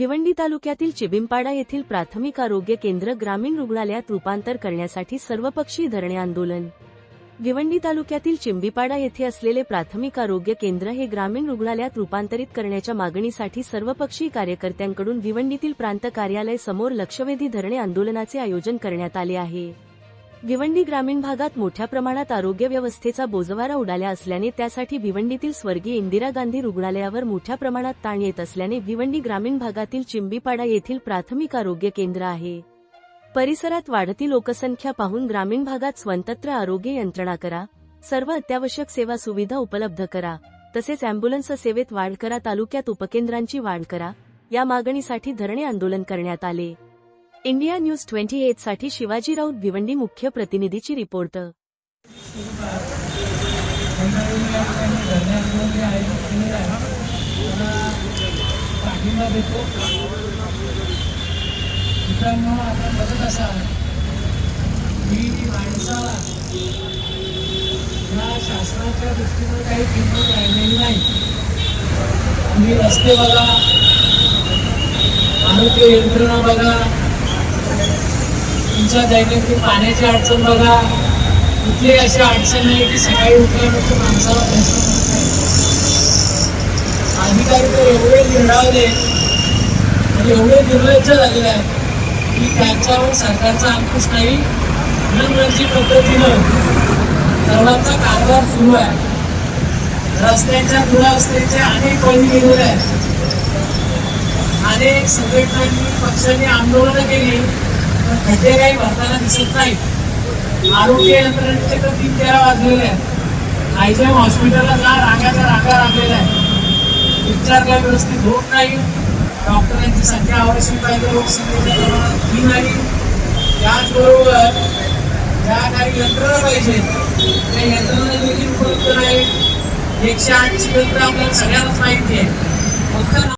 भिवंडी तालुक्यातील चिबिंपाडा येथील प्राथमिक आरोग्य केंद्र ग्रामीण रुग्णालयात रूपांतर करण्यासाठी सर्वपक्षीय धरणे आंदोलन. भिवंडी तालुक्यातील चिंबीपाडा येथे असलेले प्राथमिक आरोग्य केंद्र हे ग्रामीण रुग्णालयात रूपांतरित करण्याच्या मागणीसाठी सर्वपक्षीय कार्यकर्त्यांकडून भिवंडीतील प्रांत कार्यालय समोर लक्षवेधी धरणे आंदोलनाचे आयोजन करण्यात आले आहे. भिवंडी ग्रामीण भागात मोठ्या प्रमाणात आरोग्य व्यवस्थेचा बोजवारा उडाल्या असल्याने त्यासाठी भिवंडीतील स्वर्गीय इंदिरा गांधी रुग्णालयावर मोठ्या प्रमाणात ताण येत असल्याने भिवंडी ग्रामीण भागातील चिंबीपाडा येथील प्राथमिक आरोग्य केंद्र आहे. परिसरात वाढती लोकसंख्या पाहून ग्रामीण भागात स्वतंत्र आरोग्य यंत्रणा करा. सर्व अत्यावश्यक सेवा सुविधा उपलब्ध करा. तसेच अँब्युलन्स सेवेत वाढ करा. तालुक्यात उपकेंद्रांची वाढ करा. या मागणीसाठी धरणे आंदोलन करण्यात आले. इंडिया न्यूज ट्वेंटी एटसाठी शिवाजी राऊत भिवंडी मुख्य प्रतिनिधीची रिपोर्ट. शासनाच्या दृष्टीनं काही किंमत राहिलेली नाही. तुम्ही रस्ते बघा आरोग्य यंत्रणा बघा तुमच्या दैनंदिन पाण्याची अडचण बघा. कुठली अशी अडचण नाही की सकाळी उठल्यानंतर माणसाला प्रश्न नाही अधिकारी तर एवढे निर्णावले आणि म्हणजे एवढे निर्लज्ज झालेले आहेत की त्यांच्यावर सरकारचा अंकुश नाही मनगणती पद्धतीनं सर्वांचा कारभार सुरू आहे. रस्त्यांच्या दुरावस्थेचे अनेक बळी गेलेले आहेत. अनेक संघटनांनी पक्षांनी आंदोलनं केली. पण काही भरताना दिसत नाही आरोग्य यंत्रणेचे तर तीन तेरा वाजलेले आहेत. आयजीएम हॉस्पिटलला जा रांगाच्या रांगा लागलेल्या आहेत उपचार काही व्यवस्थित होत नाही. डॉक्टरांची संख्या आवश्यक पाहिजे लोकसंख्येच्या प्रमाणात ही नाही. त्याचबरोबर ज्या काही यंत्रणा पाहिजे त्या यंत्रणा देखील उपलब्ध नाही एकशे आठची यंत्र आपल्याला सगळ्यांनाच माहिती आहे. फक्त